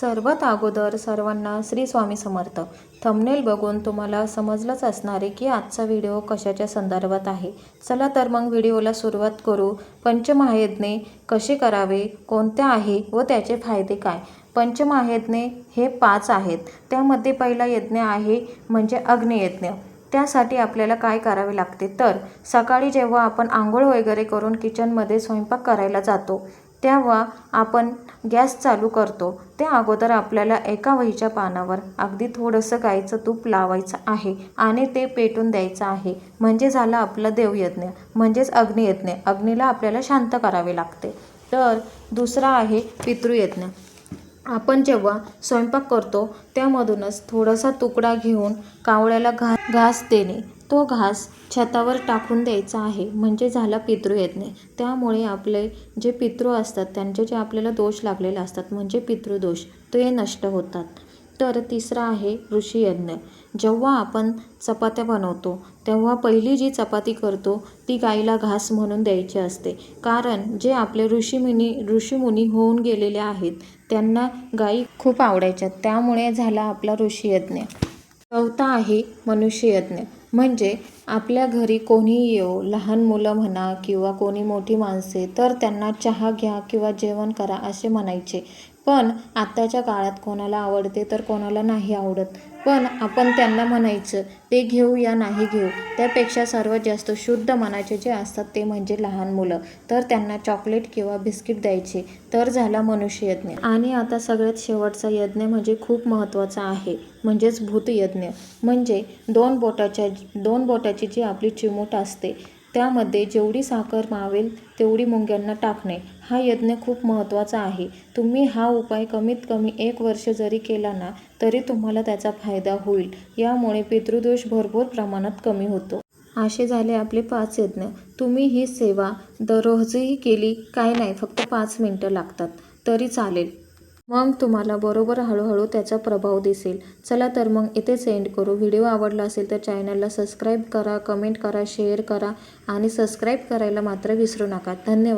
सर्वात अगोदर सर्वांना श्री स्वामी समर्थ. थंबनेल बघून तुम्हाला समजलंच असणार आहे की आजचा व्हिडिओ कशाच्या संदर्भात आहे. चला तर मग व्हिडिओला सुरुवात करू. पंचमहायज्ञे कसे करावे कोणत्या आहे व त्याचे फायदे काय? पंचमहायज्ञे हे पाच आहेत. त्यामध्ये पहिला यज्ञ आहे म्हणजे अग्नियज्ञ. त्यासाठी आपल्याला काय करावे लागते? तर सकाळी जेव्हा आपण आंघोळ वगैरे करून किचनमध्ये स्वयंपाक करायला जातो तेव्हा आपण गॅस चालू करतो. त्या अगोदर आपल्याला एका वहीच्या पानावर अगदी थोडंसं गाईचं तूप लावायचं आहे आणि ते पेटून द्यायचं आहे. म्हणजे झालं आपलं देवयज्ञ. म्हणजेच अग्नियज्ञ. अग्नीला आपल्याला शांत करावे लागते. तर दुसरा आहे पितृयज्ञ. आपण जेव्हा स्वयंपाक करतो त्यामधूनच थोडासा तुकडा घेऊन कावळ्याला घा घास देणे. तो घास छतावर टाकून द्यायचा आहे. म्हणजे झाला पितृयज्ञ त्यामुळे आपले जे पितृ असतात त्यांचे जे आपल्याला दोष लागलेले असतात म्हणजे पितृदोष ते नष्ट होतात. तर तिसरा आहे ऋषीयज्ञ जेव्हा आपण चपात्या बनवतो तेव्हा पहिली जी चपाती करतो ती गाईला घास म्हणून द्यायची असते. कारण जे आपले ऋषीमुनी ऋषीमुनी होऊन गेलेले आहेत त्यांना गाई खूप आवडायच्या. त्यामुळे झाला आपला ऋषीयज्ञ चौथा आहे मनुष्ययज्ञ म्हणजे आपल्या घरी कोणी येऊ लहान मुलं म्हणा किंवा कोणी मोठी माणसे तर त्यांना चहा घ्या किंवा जेवण करा असे म्हणायचे. पण आत्ताच्या काळात कोणाला आवडते तर कोणाला नाही आवडत. पण आपण त्यांना म्हणायचं ते घेऊ या नाही घेऊ. त्यापेक्षा सर्वात जास्त शुद्ध मनाचे जे असतात ते म्हणजे लहान मुलं. तर त्यांना चॉकलेट किंवा बिस्किट द्यायचे. तर झाला मनुष्ययज्ञ आणि आता सगळ्यात शेवटचा यज्ञ म्हणजे खूप महत्त्वाचा आहे. म्हणजेच भूतयज्ञ म्हणजे दोन बोटाच्या दोन बोटाची जी आपली चिमूट असते त्यामध्ये जेवढी साखर मावेल तेवढी मुंग्यांना टाकणे. हा यज्ञ खूप महत्त्वाचा आहे. तुम्ही हा उपाय कमीत कमी एक वर्ष जरी केला ना तरी तुम्हाला त्याचा फायदा होईल. यामुळे पितृदोष भरपूर प्रमाणात कमी होतो. असे झाले आपले पाच यज्ञ. तुम्ही ही सेवा दररोजही केली काय नाही फक्त पाच मिनटं लागतात. तरी चालेल. मग तुम्हाला बरोबर हळूहळू त्याचा प्रभाव दिसेल. चला तर मग इथे सेंड करू. व्हिडिओ आवडला असेल तर चॅनलला सबस्क्राईब करा कमेंट करा शेअर करा आणि सबस्क्राईब करायला मात्र विसरू नका. धन्यवाद.